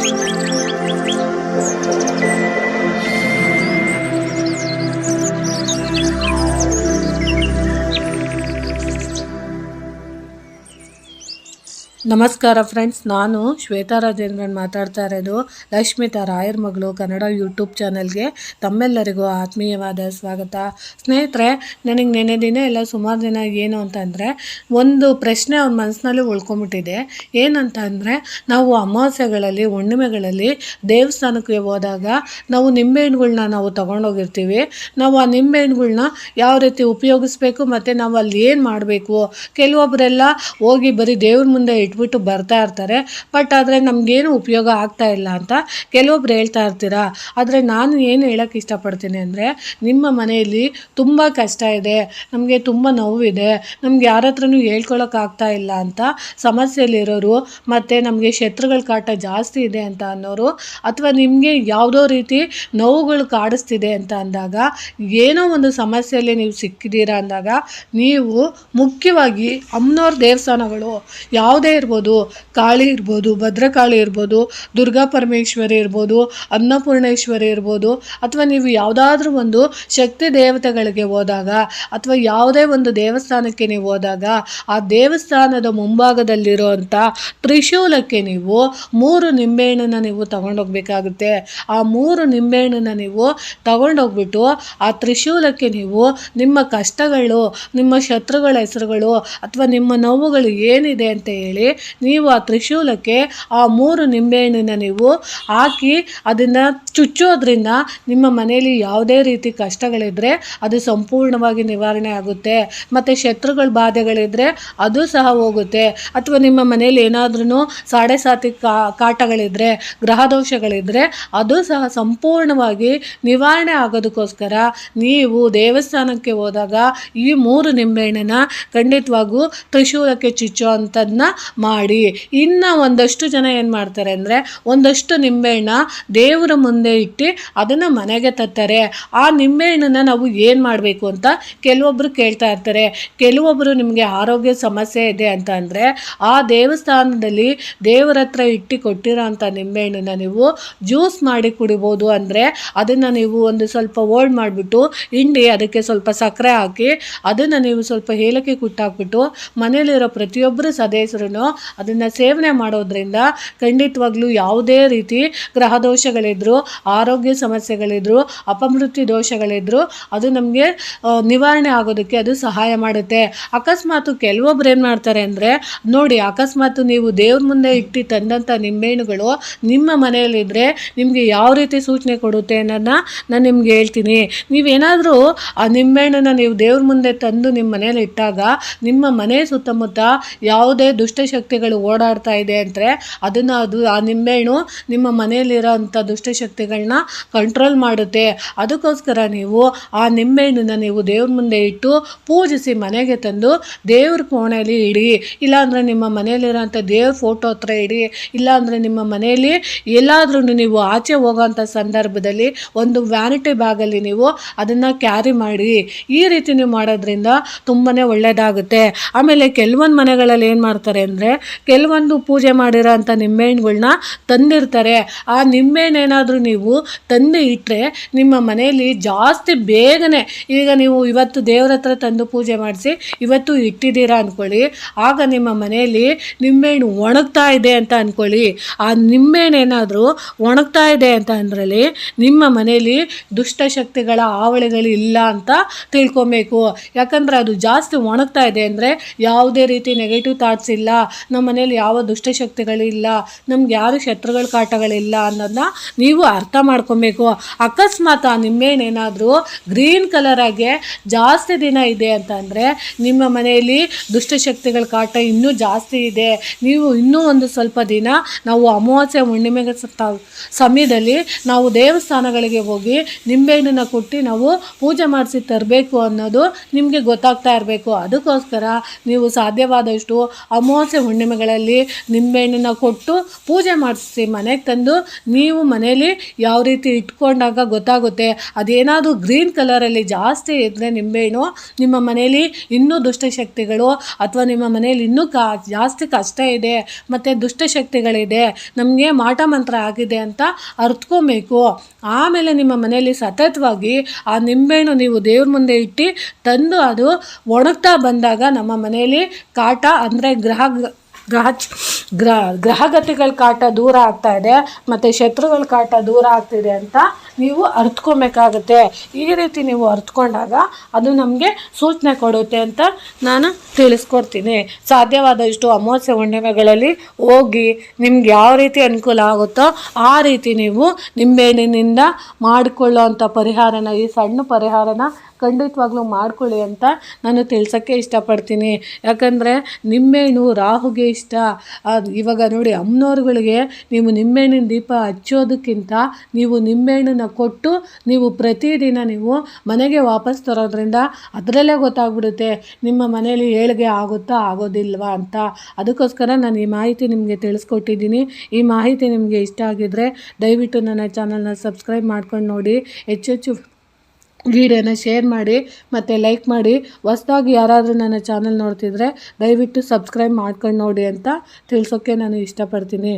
Música ನಮಸ್ಕಾರ ಫ್ರೆಂಡ್ಸ್ ನಾನು ಶ್ವೇತಾ ರಾಜೇಂದ್ರನ್ ಮಾತಾಡ್ತಾ ಇರೋದು ಲಕ್ಷ್ಮಿತಾ ರಾಯರ್ ಮಗಳು ಕನ್ನಡ ಯೂಟ್ಯೂಬ್ ಚಾನಲ್ಗೆ ತಮ್ಮೆಲ್ಲರಿಗೂ ಆತ್ಮೀಯವಾದ ಸ್ವಾಗತ. ಸ್ನೇಹಿತರೆ, ನನಗೆ ನೆನೆ ದಿನ ಎಲ್ಲ ಸುಮಾರು ದಿನ ಏನು ಅಂತಂದರೆ ಒಂದು ಪ್ರಶ್ನೆ ಅವ್ರ ಮನಸ್ಸಿನಲ್ಲಿ ಉಳ್ಕೊಂಬಿಟ್ಟಿದೆ. ಏನಂತ ಅಂದರೆ, ನಾವು ಅಮಾವಾಸ್ಯೆಗಳಲ್ಲಿ, ಹುಣ್ಣಿಮೆಗಳಲ್ಲಿ ದೇವಸ್ಥಾನಕ್ಕೆ ಹೋದಾಗ ನಾವು ನಿಂಬೆಹಣ್ಣುಗಳ್ನ ನಾವು ತೊಗೊಂಡೋಗಿರ್ತೀವಿ. ನಾವು ಆ ನಿಂಬೆಹಣ್ಣುಗಳ್ನ ಯಾವ ರೀತಿ ಉಪಯೋಗಿಸ್ಬೇಕು, ಮತ್ತು ನಾವು ಅಲ್ಲಿ ಏನು ಮಾಡಬೇಕು? ಕೆಲವೊಬ್ಬರೆಲ್ಲ ಹೋಗಿ ಬರೀ ದೇವ್ರ ಮುಂದೆ ಇಟ್ಬಿಟ್ಟು ಬರ್ತಾ ಇರ್ತಾರೆ. ಬಟ್ ಆದರೆ ನಮಗೇನು ಉಪಯೋಗ ಆಗ್ತಾ ಇಲ್ಲ ಅಂತ ಕೆಲವೊಬ್ರು ಹೇಳ್ತಾ ಇರ್ತೀರಾ? ಆದರೆ ನಾನು ಏನು ಹೇಳೋಕ್ಕೆ ಇಷ್ಟಪಡ್ತೀನಿ ಅಂದರೆ ನಿಮ್ಮ ಮನೆಯಲ್ಲಿ ತುಂಬ ಕಷ್ಟ ಇದೆ, ನಮಗೆ ತುಂಬ ನೋವಿದೆ, ನಮ್ಗೆ ಯಾರ ಹತ್ರನೂ ಹೇಳ್ಕೊಳೋಕ್ಕಾಗ್ತಾ ಇಲ್ಲ ಅಂತ ಸಮಸ್ಯೆಯಲ್ಲಿರೋರು ಮತ್ತು ನಮಗೆ ಶತ್ರುಗಳ ಕಾಟ ಜಾಸ್ತಿ ಇದೆ ಅಂತ ಅನ್ನೋರು ಅಥವಾ ನಿಮಗೆ ಯಾವುದೋ ರೀತಿ ನೋವುಗಳು ಕಾಡಿಸ್ತಿದೆ ಅಂತ ಅಂದಾಗ, ಏನೋ ಒಂದು ಸಮಸ್ಯೆಯಲ್ಲಿ ನೀವು ಸಿಕ್ಕಿದ್ದೀರಾ ಅಂದಾಗ, ನೀವು ಮುಖ್ಯವಾಗಿ ಅಮ್ಮನವ್ರ ದೇವಸ್ಥಾನಗಳು, ಯಾವುದೇ ಇರ್ಬೋದು, ಕಾಳಿ ಇರ್ಬೋದು, ಭದ್ರಕಾಳಿ ಇರ್ಬೋದು, ದುರ್ಗಾ ಪರಮೇಶ್ವರಿ ಇರ್ಬೋದು, ಅನ್ನಪೂರ್ಣೇಶ್ವರಿ ಇರ್ಬೋದು, ಅಥವಾ ನೀವು ಯಾವುದಾದ್ರೂ ಒಂದು ಶಕ್ತಿ ದೇವತೆಗಳಿಗೆ ಹೋದಾಗ ಅಥವಾ ಯಾವುದೇ ಒಂದು ದೇವಸ್ಥಾನಕ್ಕೆ ನೀವು ಹೋದಾಗ ಆ ದೇವಸ್ಥಾನದ ಮುಂಭಾಗದಲ್ಲಿರುವಂಥ ತ್ರಿಶೂಲಕ್ಕೆ ನೀವು ಮೂರು ನಿಂಬೆಹಣ್ಣನ್ನು ನೀವು ತಗೊಂಡೋಗ್ಬೇಕಾಗುತ್ತೆ. ಆ ಮೂರು ನಿಂಬೆಹಣ್ಣನ್ನು ನೀವು ತಗೊಂಡೋಗ್ಬಿಟ್ಟು ಆ ತ್ರಿಶೂಲಕ್ಕೆ ನೀವು ನಿಮ್ಮ ಕಷ್ಟಗಳು, ನಿಮ್ಮ ಶತ್ರುಗಳ ಹೆಸರುಗಳು ಅಥವಾ ನಿಮ್ಮ ನೋವುಗಳು ಏನಿದೆ ಅಂತ ಹೇಳಿ ನೀವು ಆ ತ್ರಿಶೂಲಕ್ಕೆ ಆ ಮೂರು ನಿಂಬೆಹಣ್ಣನ್ನ ನೀವು ಹಾಕಿ ಅದನ್ನು ಚುಚ್ಚೋದ್ರಿಂದ ನಿಮ್ಮ ಮನೆಯಲ್ಲಿ ಯಾವುದೇ ರೀತಿ ಕಷ್ಟಗಳಿದ್ದರೆ ಅದು ಸಂಪೂರ್ಣವಾಗಿ ನಿವಾರಣೆ ಆಗುತ್ತೆ. ಮತ್ತು ಶತ್ರುಗಳ ಬಾಧೆಗಳಿದ್ದರೆ ಅದು ಸಹ ಹೋಗುತ್ತೆ. ಅಥವಾ ನಿಮ್ಮ ಮನೆಯಲ್ಲಿ ಏನಾದ್ರೂ ಸಾಡೆ ಸಾತಿ ಕಾ ಕಾಟಗಳಿದ್ದರೆ ಗ್ರಹ ದೋಷಗಳಿದ್ದರೆ ಅದು ಸಹ ಸಂಪೂರ್ಣವಾಗಿ ನಿವಾರಣೆ ಆಗೋದಕ್ಕೋಸ್ಕರ ನೀವು ದೇವಸ್ಥಾನಕ್ಕೆ ಹೋದಾಗ ಈ ಮೂರು ನಿಂಬೆಹಣ್ಣನ್ನು ಖಂಡಿತವಾಗೂ ತ್ರಿಶೂಲಕ್ಕೆ ಚುಚ್ಚೋ ಅಂಥದ್ದನ್ನ ಮಾಡಿ. ಇನ್ನು ಒಂದಷ್ಟು ಜನ ಏನು ಮಾಡ್ತಾರೆ ಅಂದರೆ ಒಂದಷ್ಟು ನಿಂಬೆಹಣ್ಣ ದೇವರ ಮುಂದೆ ಇಟ್ಟು ಅದನ್ನು ಮನೆಗೆ ತರ್ತಾರೆ. ಆ ನಿಂಬೆಹಣ್ಣನ್ನ ನಾವು ಏನು ಮಾಡಬೇಕು ಅಂತ ಕೆಲವೊಬ್ಬರು ಕೇಳ್ತಾ ಇರ್ತಾರೆ. ಕೆಲವೊಬ್ಬರು ನಿಮಗೆ ಆರೋಗ್ಯ ಸಮಸ್ಯೆ ಇದೆ ಅಂತ ಅಂದರೆ ಆ ದೇವಸ್ಥಾನದಲ್ಲಿ ದೇವರ ಹತ್ರ ಇಟ್ಟು ಕೊಟ್ಟಿರೋ ಅಂಥ ನಿಂಬೆಹಣ್ಣನ್ನ ನೀವು ಜ್ಯೂಸ್ ಮಾಡಿ ಕುಡಿಬೋದು ಅಂದರೆ ಅದನ್ನು ನೀವು ಒಂದು ಸ್ವಲ್ಪ ಓಲ್ಡ್ ಮಾಡಿಬಿಟ್ಟು ಹಿಂಡಿ ಅದಕ್ಕೆ ಸ್ವಲ್ಪ ಸಕ್ಕರೆ ಹಾಕಿ ಅದನ್ನು ನೀವು ಸ್ವಲ್ಪ ಏಲಕ್ಕಿ ಕುಟ್ಟಾಕ್ಬಿಟ್ಟು ಮನೇಲಿರೋ ಪ್ರತಿಯೊಬ್ಬರು ಸದಸ್ಯರು ಅದನ್ನು ಸೇವನೆ ಮಾಡೋದ್ರಿಂದ ಖಂಡಿತವಾಗ್ಲೂ ಯಾವುದೇ ರೀತಿ ಗ್ರಹ ದೋಷಗಳಿದ್ರು, ಆರೋಗ್ಯ ಸಮಸ್ಯೆಗಳಿದ್ರು, ಅಪಮೃತ್ಯು ದೋಷಗಳಿದ್ರು, ಅದು ನಮಗೆ ನಿವಾರಣೆ ಆಗೋದಕ್ಕೆ ಅದು ಸಹಾಯ ಮಾಡುತ್ತೆ. ಅಕಸ್ಮಾತ್ ಕೆಲವೊಬ್ರು ಏನು ಮಾಡ್ತಾರೆ ಅಂದರೆ, ನೋಡಿ ಅಕಸ್ಮಾತ್ ನೀವು ದೇವ್ರ ಮುಂದೆ ಇಟ್ಟು ತಂದಂಥ ನಿಂಬೆಹಣ್ಣುಗಳು ನಿಮ್ಮ ಮನೆಯಲ್ಲಿದ್ದರೆ ನಿಮಗೆ ಯಾವ ರೀತಿ ಸೂಚನೆ ಕೊಡುತ್ತೆ ಅನ್ನೋದನ್ನ ನಾನು ನಿಮ್ಗೆ ಹೇಳ್ತೀನಿ. ನೀವೇನಾದರೂ ಆ ನಿಂಬೆಹಣ್ಣನ್ನು ನೀವು ದೇವ್ರ ಮುಂದೆ ತಂದು ನಿಮ್ಮ ಮನೇಲಿ ಇಟ್ಟಾಗ ನಿಮ್ಮ ಮನೆ ಸುತ್ತಮುತ್ತ ಯಾವುದೇ ದುಷ್ಟಶಕ್ತಿಗಳು ಓಡಾಡ್ತಾ ಇದೆ ಅಂದರೆ ಅದನ್ನು ಅದು ಆ ನಿಂಬೆಹಣ್ಣು ನಿಮ್ಮ ಮನೆಯಲ್ಲಿರೋ ಅಂಥ ದುಷ್ಟಶಕ್ತಿಗಳನ್ನ ಕಂಟ್ರೋಲ್ ಮಾಡುತ್ತೆ. ಅದಕ್ಕೋಸ್ಕರ ನೀವು ಆ ನಿಂಬೆಹಣ್ಣನ್ನು ನೀವು ದೇವ್ರ ಮುಂದೆ ಇಟ್ಟು ಪೂಜಿಸಿ ಮನೆಗೆ ತಂದು ದೇವ್ರ ಕೋಣೆಯಲ್ಲಿ ಇಡಿ. ಇಲ್ಲಾಂದರೆ ನಿಮ್ಮ ಮನೆಯಲ್ಲಿರೋಂಥ ದೇವ್ರ ಫೋಟೋ ಹತ್ರ ಇಡಿ. ಇಲ್ಲಾಂದರೆ ನಿಮ್ಮ ಮನೆಯಲ್ಲಿ ಎಲ್ಲಾದ್ರೂ ನೀವು ಆಚೆ ಹೋಗೋಂಥ ಸಂದರ್ಭದಲ್ಲಿ ಒಂದು ವ್ಯಾನಿಟಿ ಬ್ಯಾಗಲ್ಲಿ ನೀವು ಅದನ್ನು ಕ್ಯಾರಿ ಮಾಡಿ. ಈ ರೀತಿ ನೀವು ಮಾಡೋದ್ರಿಂದ ತುಂಬಾ ಒಳ್ಳೆಯದಾಗುತ್ತೆ ಆಮೇಲೆ ಕೆಲವೊಂದು ಮನೆಗಳಲ್ಲಿ ಏನು ಮಾಡ್ತಾರೆ ಅಂದರೆ ಕೆಲವೊಂದು ಪೂಜೆ ಮಾಡಿರೋ ಅಂಥ ನಿಂಬೆಹಣ್ಣುಗಳ್ನ ತಂದಿರ್ತಾರೆ. ಆ ನಿಂಬೆಹಣ್ಣು ಏನಾದರೂ ನೀವು ತಂದು ಇಟ್ಟರೆ ನಿಮ್ಮ ಮನೆಯಲ್ಲಿ ಜಾಸ್ತಿ ಬೇಗನೆ ಈಗ ನೀವು ಇವತ್ತು ದೇವ್ರ ಹತ್ರ ತಂದು ಪೂಜೆ ಮಾಡಿಸಿ ಇವತ್ತು ಇಟ್ಟಿದ್ದೀರಾ ಅಂದ್ಕೊಳ್ಳಿ ಆಗ ನಿಮ್ಮ ಮನೆಯಲ್ಲಿ ನಿಂಬೆಹಣ್ಣು ಒಣಗ್ತಾ ಇದೆ ಅಂತ ಅಂದ್ಕೊಳ್ಳಿ ಆ ನಿಂಬೆಹಣ್ಣು ಏನಾದರೂ ಒಣಗ್ತಾ ಇದೆ ಅಂತ ಅಂದ್ರಲ್ಲಿ ನಿಮ್ಮ ಮನೆಯಲ್ಲಿ ದುಷ್ಟಶಕ್ತಿಗಳ ಆವಳಿಗಳು ಇಲ್ಲ ಅಂತ ತಿಳ್ಕೊಬೇಕು. ಯಾಕಂದರೆ ಅದು ಜಾಸ್ತಿ ಒಣಗ್ತಾ ಇದೆ ಅಂದರೆ ಯಾವುದೇ ರೀತಿ ನೆಗೆಟಿವ್ ಥಾಟ್ಸ್ ಇಲ್ಲ. ನಮ್ಮ ಮನೇಲಿ ಯಾವ ದುಷ್ಟಶಕ್ತಿಗಳಿಲ್ಲ, ನಮ್ಗೆ ಯಾರು ಶತ್ರುಗಳ ಕಾಟಗಳಿಲ್ಲ ಅನ್ನೋದನ್ನ ನೀವು ಅರ್ಥ ಮಾಡ್ಕೊಬೇಕು. ಅಕಸ್ಮಾತ್ ಆ ಏನಾದರೂ ಗ್ರೀನ್ ಕಲರಾಗೆ ಜಾಸ್ತಿ ದಿನ ಇದೆ ಅಂತಂದರೆ ನಿಮ್ಮ ಮನೆಯಲ್ಲಿ ದುಷ್ಟಶಕ್ತಿಗಳ ಕಾಟ ಇನ್ನೂ ಜಾಸ್ತಿ ಇದೆ. ನೀವು ಇನ್ನೂ ಒಂದು ಸ್ವಲ್ಪ ದಿನ ನಾವು ಅಮಾವಾಸ್ಯೆ ಹುಣ್ಣಿಮೆಗೆ ಸಮಯದಲ್ಲಿ ನಾವು ದೇವಸ್ಥಾನಗಳಿಗೆ ಹೋಗಿ ನಿಂಬೆಹಣ್ಣನ್ನು ಕೊಟ್ಟು ನಾವು ಪೂಜೆ ಮಾಡಿಸಿ ತರಬೇಕು ಅನ್ನೋದು ನಿಮಗೆ ಗೊತ್ತಾಗ್ತಾ ಇರಬೇಕು. ಅದಕ್ಕೋಸ್ಕರ ನೀವು ಸಾಧ್ಯವಾದಷ್ಟು ಅಮಾವಾಸ್ಯೆ ಹುಣ್ಣಿಮೆಗಳಲ್ಲಿ ನಿಂಬೆಹಣ್ಣನ್ನು ಕೊಟ್ಟು ಪೂಜೆ ಮಾಡಿಸಿ ಮನೆಗೆ ತಂದು ನೀವು ಮನೇಲಿ ಯಾವ ರೀತಿ ಇಟ್ಕೊಂಡಾಗ ಗೊತ್ತಾಗುತ್ತೆ? ಅದೇನಾದರೂ ಗ್ರೀನ್ ಕಲರಲ್ಲಿ ಜಾಸ್ತಿ ಇದ್ದರೆ ನಿಂಬೆಹಣ್ಣು, ನಿಮ್ಮ ಮನೇಲಿ ಇನ್ನೂ ದುಷ್ಟಶಕ್ತಿಗಳು ಅಥವಾ ನಿಮ್ಮ ಮನೇಲಿ ಇನ್ನೂ ಕಾ, ಜಾಸ್ತಿ ಕಷ್ಟ ಇದೆ, ಮತ್ತು ದುಷ್ಟಶಕ್ತಿಗಳಿದೆ, ನಮಗೆ ಮಾಟ ಮಂತ್ರ ಆಗಿದೆ ಅಂತ ಅರ್ತ್ಕೊಬೇಕು. ಆಮೇಲೆ ನಿಮ್ಮ ಮನೆಯಲ್ಲಿ ಸತತವಾಗಿ ಆ ನಿಂಬೆಹಣ್ಣು ನೀವು ದೇವ್ರ ಮುಂದೆ ಇಟ್ಟು ತಂದು ಅದು ಒಣಗ್ತಾ ಬಂದಾಗ ನಮ್ಮ ಮನೆಯಲ್ಲಿ ಕಾಟ ಅಂದರೆ ಗ್ರಹ ಗ್ರಹ ಗ್ರಹ ಗ್ರಹಗತಿಗಳ ಕಾಟ ದೂರ ಆಗ್ತಾ ಇದೆ ಮತ್ತು ಶತ್ರುಗಳ ಕಾಟ ದೂರ ಆಗ್ತಿದೆ ಅಂತ ನೀವು ಅರ್ತ್ಕೊಬೇಕಾಗುತ್ತೆ ಈ ರೀತಿ ನೀವು ಅರ್ತ್ಕೊಂಡಾಗ ಅದು ನಮಗೆ ಸೂಚನೆ ಕೊಡುತ್ತೆ ಅಂತ ನಾನು ತಿಳಿಸ್ಕೊಡ್ತೀನಿ. ಸಾಧ್ಯವಾದಷ್ಟು ಅಮಾವಾಸ್ಯೆ ಹುಣ್ಣಿಮೆಗಳಲ್ಲಿ ಹೋಗಿ ನಿಮ್ಗೆ ಯಾವ ರೀತಿ ಅನುಕೂಲ ಆಗುತ್ತೋ ಆ ರೀತಿ ನೀವು ನಿಂಬೆಹಣ್ಣಿನಿಂದ ಮಾಡಿಕೊಳ್ಳೋ ಅಂಥ ಪರಿಹಾರನ, ಈ ಸಣ್ಣ ಪರಿಹಾರನ ಖಂಡಿತವಾಗ್ಲೂ ಮಾಡ್ಕೊಳ್ಳಿ ಅಂತ ನಾನು ತಿಳ್ಸೋಕ್ಕೆ ಇಷ್ಟಪಡ್ತೀನಿ. ಯಾಕಂದರೆ ನಿಂಬೆಹಣ್ಣು ರಾಹುಗೆ ಇಷ್ಟ. ಇವಾಗ ನೋಡಿ ಅಮ್ಮನವ್ರುಗಳಿಗೆ ನೀವು ನಿಂಬೆಹಣ್ಣಿನ ದೀಪ ಹಚ್ಚೋದಕ್ಕಿಂತ ನೀವು ನಿಂಬೆಹಣ್ಣನ್ನ ಕೊಟ್ಟು ನೀವು ಪ್ರತಿದಿನ ನೀವು ಮನೆಗೆ ವಾಪಸ್ ತರೋದ್ರಿಂದ ಅದರಲ್ಲೇ ಗೊತ್ತಾಗ್ಬಿಡುತ್ತೆ ನಿಮ್ಮ ಮನೇಲಿ ಏಳಿಗೆ ಆಗುತ್ತಾ ಆಗೋದಿಲ್ವಾ ಅಂತ. ಅದಕ್ಕೋಸ್ಕರ ನಾನು ಈ ಮಾಹಿತಿ ನಿಮಗೆ ತಿಳಿಸ್ಕೊಟ್ಟಿದ್ದೀನಿ. ಈ ಮಾಹಿತಿ ನಿಮಗೆ ಇಷ್ಟ ಆಗಿದ್ದರೆ ದಯವಿಟ್ಟು ನನ್ನ ಚಾನಲ್ನ ಸಬ್ಸ್ಕ್ರೈಬ್ ಮಾಡ್ಕೊಂಡು ನೋಡಿ. ಹೆಚ್ಚೆಚ್ಚು ವಿಡಿಯೋನ ಶೇರ್ ಮಾಡಿ ಮತ್ತು ಲೈಕ್ ಮಾಡಿ. ಹೊಸ್ದಾಗಿ ಯಾರಾದರೂ ನನ್ನ ಚಾನಲ್ ನೋಡ್ತಿದ್ರೆ ದಯವಿಟ್ಟು ಸಬ್ಸ್ಕ್ರೈಬ್ ಮಾಡ್ಕೊಂಡು ನೋಡಿ ಅಂತ ತಿಳಿಸೋಕ್ಕೆ ನಾನು ಇಷ್ಟಪಡ್ತೀನಿ.